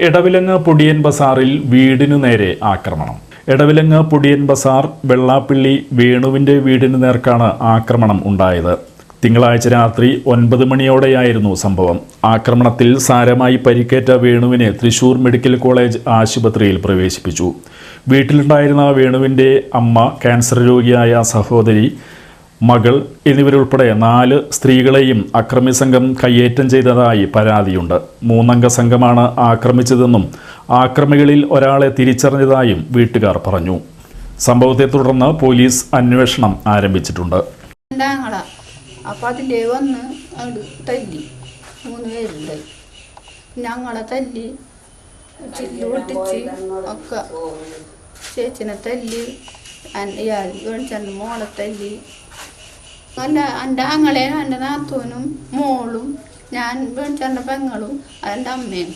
എടവിലങ്ങ് പൊടിയൻ ബസാറിൽ വീടിനു നേരെ ആക്രമണം. എടവിലങ്ങ് പൊടിയൻ ബസാർ വെള്ളാപ്പിള്ളി വേണുവിന്റെ വീടിനു നേർക്കാണ് ആക്രമണം ഉണ്ടായത്. തിങ്കളാഴ്ച രാത്രി ഒൻപത് മണിയോടെയായിരുന്നു സംഭവം. ആക്രമണത്തിൽ സാരമായി പരിക്കേറ്റ വേണുവിനെ തൃശൂർ മെഡിക്കൽ കോളേജ് ആശുപത്രിയിൽ പ്രവേശിപ്പിച്ചു. വീട്ടിലുണ്ടായിരുന്ന വേണുവിന്റെ അമ്മ ക്യാൻസർ രോഗിയായ സഹോദരി മകൾ എന്നിവരുൾപ്പെടെ നാല് സ്ത്രീകളെയും അക്രമി സംഘം കയ്യേറ്റം ചെയ്തതായി പരാതിയുണ്ട്. മൂന്നംഗ സംഘമാണ് ആക്രമിച്ചതെന്നും ആക്രമികളിൽ ഒരാളെ തിരിച്ചറിഞ്ഞതായും വീട്ടുകാർ പറഞ്ഞു. സംഭവത്തെ തുടർന്ന് പോലീസ് അന്വേഷണം ആരംഭിച്ചിട്ടുണ്ട്. തല്ലി. മൂന്ന് തല്ലി ചേച്ചിനെ തല്ലി അൻ- ഇയാൾ വേണിച്ചന്റെ മോളെ തല്ലി എന്റെ എന്റെ അങ്ങളെ എന്റെ നാത്തൂനും മോളും ഞാൻ വിളിച്ചെന്റെ പെങ്ങളും അതെന്റെ അമ്മയും